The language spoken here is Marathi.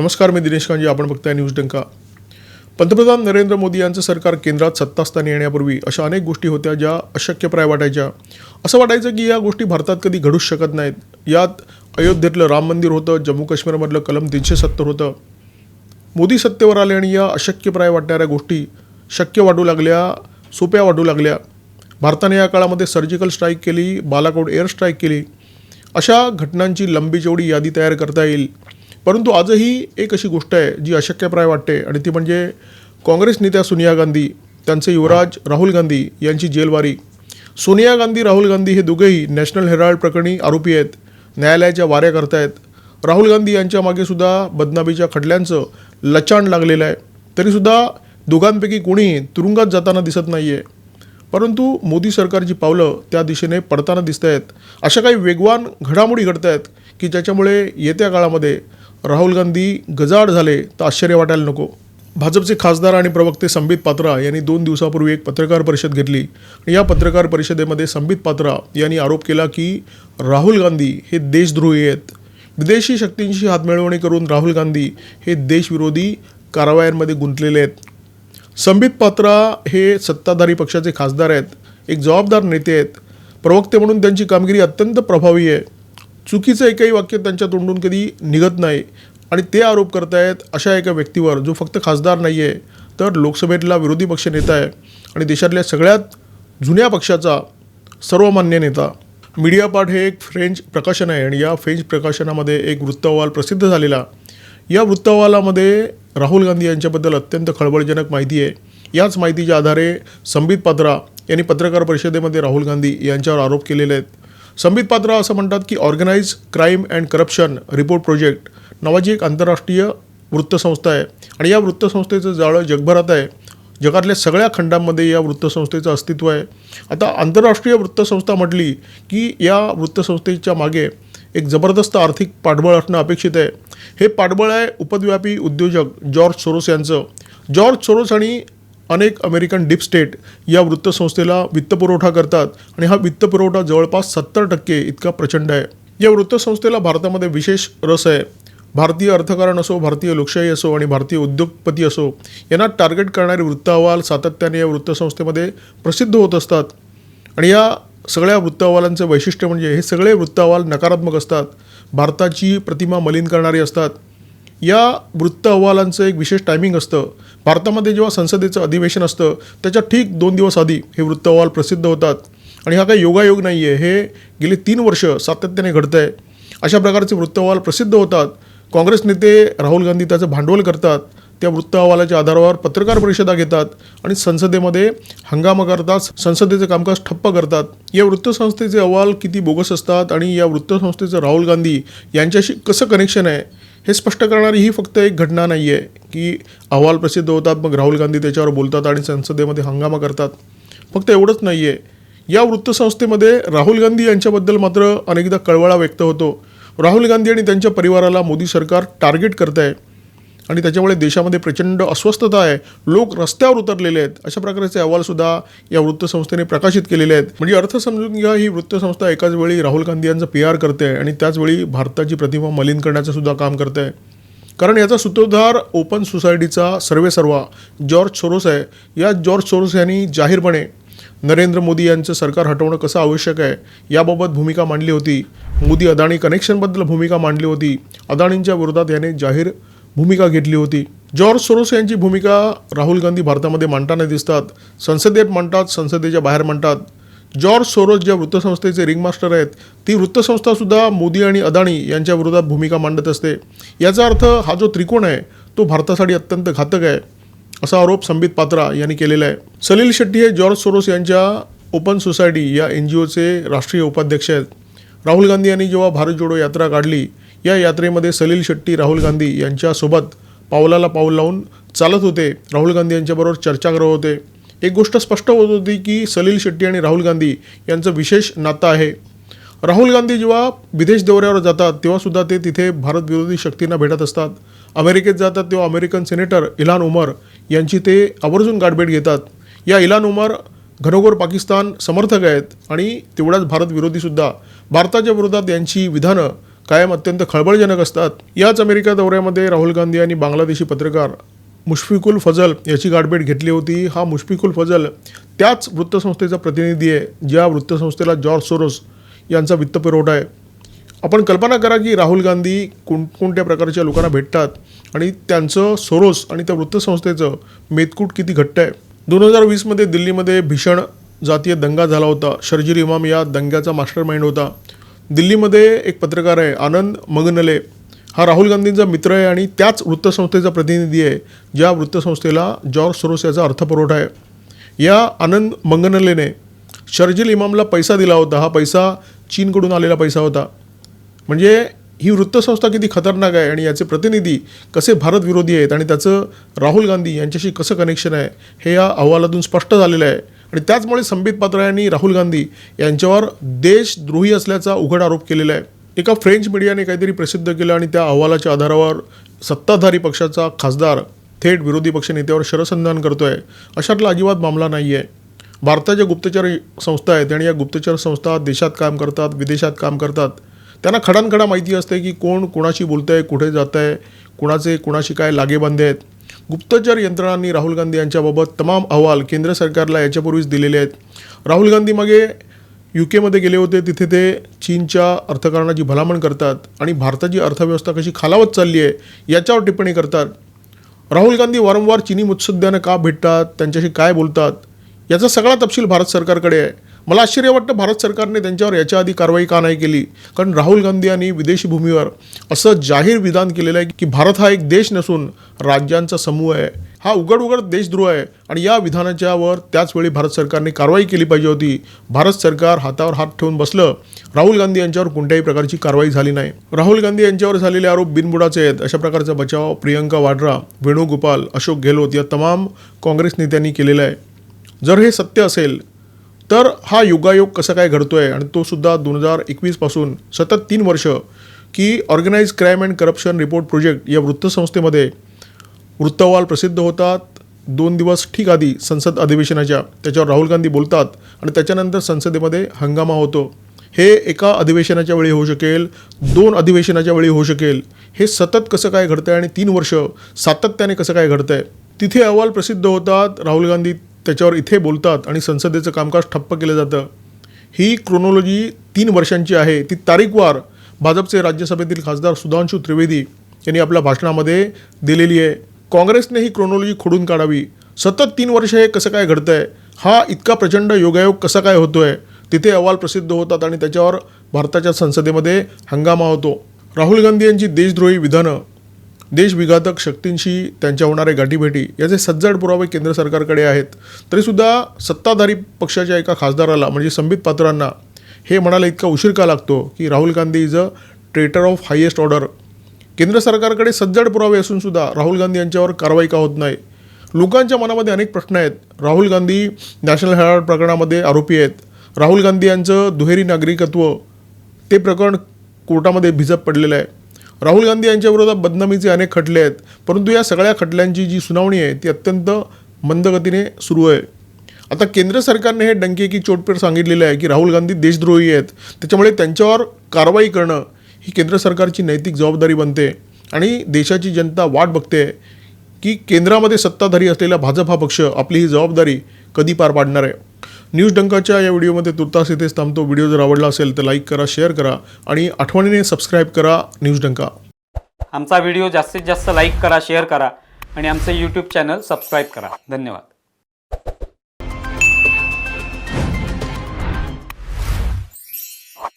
नमस्कार मी दिनेश कांजी. आपण बघताय न्यूज डंका. पंतप्रधान नरेंद्र मोदी यांचं सरकार केंद्रात सत्तास्थानी येण्यापूर्वी अशा अनेक गोष्टी होत्या ज्या अशक्यप्राय वाटायच्या. असं वाटायचं की या गोष्टी भारतात कधी घडूच शकत नाहीत. यात अयोध्येतलं राम मंदिर होतं जम्मू काश्मीरमधलं कलम तीनशे सत्तर होतं. मोदी सत्तेवर आले आणि या अशक्यप्राय वाटणाऱ्या गोष्टी शक्य वाटू लागल्या सोप्या वाटू लागल्या. भारताने या काळामध्ये सर्जिकल स्ट्राईक केली बालाकोट एअर स्ट्राईक केली. अशा घटनांची लंबी जेवढी यादी तयार करता येईल. परंतु आजही एक अशी गोष्ट आहे जी अशक्यप्राय वाटते आणि ती म्हणजे काँग्रेस नेत्या सोनिया गांधी त्यांचे युवराज राहुल गांधी यांची जेलवारी. सोनिया गांधी राहुल गांधी हे दोघेही नॅशनल हेराल्ड प्रकरणी आरोपी आहेत न्यायालयाच्या वाऱ्या करतायत. राहुल गांधी यांच्या मागे सुद्धा बदनामीच्या खटल्यांचं लचाण लागलेलं आहे. तरीसुद्धा दोघांपैकी कोणीही तुरुंगात जाताना दिसत नाही आहे परंतु मोदी सरकारची पावलं त्या दिशेने पडताना दिसत आहेत अशा काही वेगवान घडामोडी घडत आहेत की ज्याच्यामुळे येत्या काळामध्ये राहुल गांधी गजाड झाले तर आश्चर्य वाटायला नको. भाजपचे खासदार आणि प्रवक्ते संबित पात्रा यांनी दोन दिवसापूर्वी एक पत्रकार परिषद घेतली. आणि या पत्रकार परिषदेमध्ये संबित पात्रा यांनी आरोप केला की राहुल गांधी हे देशद्रोही आहेत. विदेशी शक्तींशी हातमिळवणी करून राहुल गांधी हे देशविरोधी कारवायांमध्ये गुंतलेले आहेत. संबित पात्रा हे सत्ताधारी पक्षाचे खासदार आहेत. एक जबाबदार नेते आहेत. प्रवक्ते म्हणून त्यांची कामगिरी अत्यंत प्रभावी आहे. चुकीचं एकही वाक्य त्यांच्या तोंडून कधी निघत नाही आणि ते आरोप करतायत अशा एका व्यक्तीवर जो फक्त खासदार नाही आहे तर लोकसभेतला विरोधी पक्ष नेता आहे आणि देशातल्या सगळ्यात जुन्या पक्षाचा सर्वमान्य नेता. मीडिया पाठ हे एक फ्रेंच प्रकाशन आहे आणि या फ्रेंच प्रकाशनामध्ये एक वृत्त अहवाल प्रसिद्ध झालेला. या वृत्त अहवालामध्ये राहुल गांधी यांच्याबद्दल अत्यंत खळबळजनक माहिती आहे. याच माहितीच्या आधारे संबित पात्रा यांनी पत्रकार परिषदेमध्ये राहुल गांधी यांच्यावर आरोप केलेले आहेत. संबित पात्रा असं म्हणतात की organise crime and corruption report project नावाची एक आंतरराष्ट्रीय वृत्तसंस्था आहे. आणि या वृत्तसंस्थेचं जाळं जगभरात आहे. जगातल्या सगळ्या खंडांमध्ये या वृत्तसंस्थेचं अस्तित्व आहे. आता आंतरराष्ट्रीय वृत्तसंस्था म्हटली की या वृत्तसंस्थेच्या मागे एक जबरदस्त आर्थिक पाठबळ असणं अपेक्षित आहे. हे पाठबळ आहे उपद्व्यापी उद्योजक जॉर्ज सोरोस यांचं. जॉर्ज सोरोस आणि अनेक अमेरिकन डीप स्टेट या वृत्तसंस्थेला वित्तपुरवठा करतात आणि हा वित्तपुरवठा जवळपास सत्तर टक्के इतका प्रचंड आहे. या वृत्तसंस्थेला भारतामध्ये विशेष रस आहे. भारतीय अर्थकारण असो भारतीय लोकशाही असो आणि भारतीय उद्योगपती असो यांना टार्गेट करणारे वृत्त अहवाल सातत्याने या वृत्तसंस्थेमध्ये प्रसिद्ध होत असतात. आणि या सगळ्या वृत्त अहवालांचं वैशिष्ट्य म्हणजे हे सगळे वृत्त अहवाल नकारात्मक असतात. भारताची प्रतिमा मलिन करणारी असतात. या वृत्त अहवालांचं एक विशेष टायमिंग असतं. भारतामध्ये जेव्हा संसदेचं अधिवेशन असतं त्याच्या ठीक दोन दिवस आधी हे वृत्त अहवाल प्रसिद्ध होतात. आणि हा काही योगायोग नाही आहे हे गेले तीन वर्ष सातत्याने घडतं आहे अशा प्रकारचे वृत्त अहवाल प्रसिद्ध होतात. काँग्रेस नेते राहुल गांधी त्याचं भांडवल करतात. त्या वृत्त अहवालाच्या आधारावर पत्रकार परिषदा घेतात आणि संसदेमध्ये हंगामा करतात संसदेचं कामकाज ठप्प करतात. या वृत्तसंस्थेचे अहवाल किती बोगस असतात आणि या वृत्तसंस्थेचं राहुल गांधी यांच्याशी कसं कनेक्शन आहे? हे स्पष्ट करणारी ही फक्त एक घटना नाही आहे की अहवाल प्रसिद्ध होतात मग राहुल गांधी त्याच्यावर बोलतात आणि संसदेमध्ये हंगामा करतात. फक्त एवढंच नाही आहे या वृत्तसंस्थेमध्ये राहुल गांधी यांच्याबद्दल मात्र अनेकदा कळवळा व्यक्त होतो. राहुल गांधी आणि त्यांच्या परिवाराला मोदी सरकार टार्गेट करत आहे आणि त्याच्यामुळे देशामध्ये प्रचंड अस्वस्थता आहे. लोक रस्त्यावर उतरलेले आहेत. अशा प्रकारचे अहवालसुद्धा या वृत्तसंस्थेने प्रकाशित केलेले आहेत. म्हणजे अर्थ समजून घ्या ही वृत्तसंस्था एकाच वेळी राहुल गांधी यांचं पी आर करते आणि त्याचवेळी भारताची प्रतिमा मलिन करण्याचं सुद्धा काम करते. कारण याचा सूत्रधार ओपन सोसायटीचा सर्वेसर्वा जॉर्ज सोरोस आहे. या जॉर्ज सोरोस यांनी जाहीरपणे नरेंद्र मोदी यांचं सरकार हटवणं कसं आवश्यक आहे याबाबत भूमिका मांडली होती. मोदी अदाणी कनेक्शनबद्दल भूमिका मांडली होती. अदाणींच्या विरोधात याने जाहीर भूमिका घेतली होती. जॉर्ज सोरोस यांची भूमिका राहुल गांधी भारतामध्ये मांडताना दिसतात. संसदेत मांडतात संसदेच्या बाहेर मांडतात. जॉर्ज सोरोस ज्या वृत्तसंस्थेचे रिंगमास्टर आहेत ती वृत्तसंस्थासुद्धा मोदी आणि अदाणी यांच्या विरोधात भूमिका मांडत असते. याचा अर्थ हा जो त्रिकोण आहे तो भारतासाठी अत्यंत घातक आहे असा आरोप संबित पात्रा यांनी केलेला आहे. सलील शेट्टी हे जॉर्ज सोरोस यांच्या ओपन सोसायटी या एन जी ओचे राष्ट्रीय उपाध्यक्ष आहेत. राहुल गांधी यांनी जेव्हा भारत जोडो यात्रा काढली या यात्रेमध्ये सलील शेट्टी राहुल गांधी यांच्यासोबत पावलाला पाऊल लावून चालत होते. राहुल गांधी यांच्याबरोबर चर्चा करत होते. एक गोष्ट स्पष्ट होत होती की सलील शेट्टी आणि राहुल गांधी यांचं विशेष नातं आहे. राहुल गांधी जेव्हा विदेश दौऱ्यावर जातात तेव्हासुद्धा ते तिथे भारत विरोधी शक्तींना भेटत असतात. अमेरिकेत जातात तेव्हा अमेरिकन सिनेटर इलान उमर यांची ते आवर्जून गाठभेट घेतात. या इलान उमर घनघोर पाकिस्तान समर्थक आहेत आणि तेवढ्याच भारत विरोधीसुद्धा भारताच्या विरोधात यांची विधानं कायम अत्यंत खळबळजनक असतात. याच अमेरिका दौऱ्यामध्ये राहुल गांधी यांनी बांगलादेशी पत्रकार मुशफिकुल फजल याची गाठभेट घेतली होती. हा मुशफिकुल फजल त्याच वृत्तसंस्थेचा प्रतिनिधी आहे ज्या वृत्तसंस्थेला जॉर्ज सोरोस यांचा वित्तपुरवठा आहे. आपण कल्पना करा की राहुल गांधी कोणकोणत्या प्रकारच्या लोकांना भेटतात आणि त्यांचं सोरोस आणि त्या वृत्तसंस्थेचं मेतकूट किती घट्ट आहे? दोन हजार वीसमध्ये दिल्लीमध्ये भीषण जातीय दंगा झाला होता. शर्जील इमाम या दंग्याचा मास्टर माइंड होता. दिल्लीमध्ये एक पत्रकार आहे आनंद मगनले. हा राहुल गांधींचा मित्र आहे आणि त्याच वृत्तसंस्थेचा प्रतिनिधी आहे ज्या वृत्तसंस्थेला जॉर्ज सोरोस याचा अर्थपुरवठा आहे. या आनंद मंगनलेने शर्जिल इमामला पैसा दिला होता. हा पैसा चीनकडून आलेला पैसा होता. म्हणजे ही वृत्तसंस्था किती खतरनाक आहे आणि याचे प्रतिनिधी कसे भारत विरोधी आहेत आणि त्याचं राहुल गांधी यांच्याशी कसं कनेक्शन आहे हे या अहवालातून स्पष्ट झालेलं आहे. आणि त्याचमुळे संबित पात्रा यांनी राहुल गांधी यांच्यावर देशद्रोही असल्याचा उघड आरोप केलेला आहे. एका फ्रेंच मीडियाने काहीतरी प्रसिद्ध केलं आणि त्या अहवालाच्या आधारावर सत्ताधारी पक्षाचा खासदार थेट विरोधी पक्षनेत्यावर शरसंधान आहे अशातला अजिबात मामला नाही आहे भारताच्या गुप्तचर संस्था आहेत आणि या गुप्तचर संस्था देशात काम करतात विदेशात काम करतात. त्यांना खडानखडा माहिती असते की कोण कोणाशी बोलतं आहे कुठे जात आहे कुणाचे कुणाशी काय लागेबांधे आहेत. गुप्तचर यंत्रणांनी राहुल गांधी यांच्याबाबत तमाम अहवाल केंद्र सरकारला याच्यापूर्वीच दिलेले आहेत. राहुल गांधी मागे यू केमध्ये गेले होते. तिथे ते चीनच्या अर्थकारणाची भलामण करतात आणि भारताची अर्थव्यवस्था कशी खालावत चालली आहे याच्यावर टिप्पणी करतात. राहुल गांधी वारंवार चिनी मुत्सद्द्यानं का भेटतात? त्यांच्याशी काय बोलतात? याचा सगळा तपशील भारत सरकारकडे आहे. मला आश्चर्य वाटतं भारत सरकारने त्यांच्यावर याच्या आधी कारवाई का नाही केली? कारण राहुल गांधी यांनी विदेशी भूमीवर असं जाहीर विधान केलेलं आहे की भारत हा एक देश नसून राज्यांचा समूह आहे. हा उघड उघड देशद्रोह आहे आणि या विधानाच्यावर त्याचवेळी भारत सरकारने कारवाई केली पाहिजे होती. भारत सरकार हातावर हात ठेवून बसलं राहुल गांधी यांच्यावर कोणत्याही प्रकारची कारवाई झाली नाही. राहुल गांधी यांच्यावर झालेले आरोप बिनबुडाचे आहेत. अशा प्रकारचा बचाव प्रियंका वाड्रा वेणुगोपाल अशोक गेहलोत या तमाम काँग्रेस नेत्यांनी केलेला आहे. जर हे सत्य असेल तर हा योगायोग कसा काय घडतोय? आणि तो सुद्धा दोन हजार एकवीसपासून सतत तीन वर्ष की organise crime and corruption report project या वृत्तसंस्थेमध्ये वृत्तवाल प्रसिद्ध होतात. दोन दिवस ठीक आधी संसद अधिवेशनाच्या त्याच्यावर राहुल गांधी बोलतात आणि त्याच्यानंतर संसदेमध्ये हंगामा होतो. हे एका अधिवेशनाच्या वेळी होऊ शकेल दोन अधिवेशनाच्या वेळी होऊ शकेल. हे सतत कसं काय घडतं आहे आणि तीन वर्ष सातत्याने कसं काय घडतं आहे तिथे अहवाल प्रसिद्ध होतात. राहुल गांधी त्याच्यावर इथे बोलतात आणि संसदेचं कामकाज ठप्प केलं जातं. ही क्रोनॉलॉजी तीन वर्षांची आहे. ती तारीखवार भाजपचे राज्यसभेतील खासदार सुधांशू त्रिवेदी यांनी आपल्या भाषणामध्ये दिलेली आहे. काँग्रेसने ही क्रोनॉलॉजी खोडून काढावी. सतत तीन वर्ष हे कसं काय घडतं आहे हा इतका प्रचंड योगायोग कसा काय होतो आहे तिथे अहवाल प्रसिद्ध होतात आणि त्याच्यावर भारताच्या संसदेमध्ये हंगामा होतो. राहुल गांधी यांची देशद्रोही विधानं देशविघातक शक्तींशी त्यांच्या होणाऱ्या गाठीभेटी याचे सज्जड पुरावे केंद्र सरकारकडे आहेत. तरीसुद्धा सत्ताधारी पक्षाच्या एका खासदाराला म्हणजे संबित पात्रांना हे म्हणायला इतका उशीर का लागतो की Rahul Gandhi is a traitor of highest order? केंद्र सरकारकडे सज्जड पुरावे असूनसुद्धा राहुल गांधी यांच्यावर कारवाई का होत नाही? लोकांच्या मनामध्ये अनेक प्रश्न आहेत. राहुल गांधी नॅशनल हेराल्ड प्रकरणामध्ये आरोपी आहेत. राहुल गांधी यांचं दुहेरी नागरिकत्व ते प्रकरण कोर्टामध्ये भिजत पडलेलं आहे. राहुल गांधी यांच्याविरोधात बदनामीचे अनेक खटले आहेत. परंतु या सगळ्या खटल्यांची जी सुनावणी आहे ती अत्यंत मंदगतीने सुरू आहे. आता केंद्र सरकारने हे डंके की चोटपेट सांगितलेलं आहे की राहुल गांधी देशद्रोही आहेत. त्याच्यामुळे त्यांच्यावर कारवाई करणं ही केंद्र सरकारची नैतिक जबाबदारी बनते आणि देशाची जनता वाट बघते की केंद्रामध्ये सत्ताधारी असलेला भाजप हा पक्ष आपली ही जबाबदारी कधी पार पाडणार आहे. न्यूज डंकाच्या या व्हिडिओमध्ये तुर्तास इथेच थांबतो. व्हिडिओ जर आवडला असेल तर लाईक करा शेअर करा आणि आठवणीने सबस्क्राईब करा न्यूज डंका. आमचा व्हिडिओ जास्तीत जास्त लाईक करा शेअर करा आणि आमचं यूट्यूब चॅनल सबस्क्राईब करा. धन्यवाद.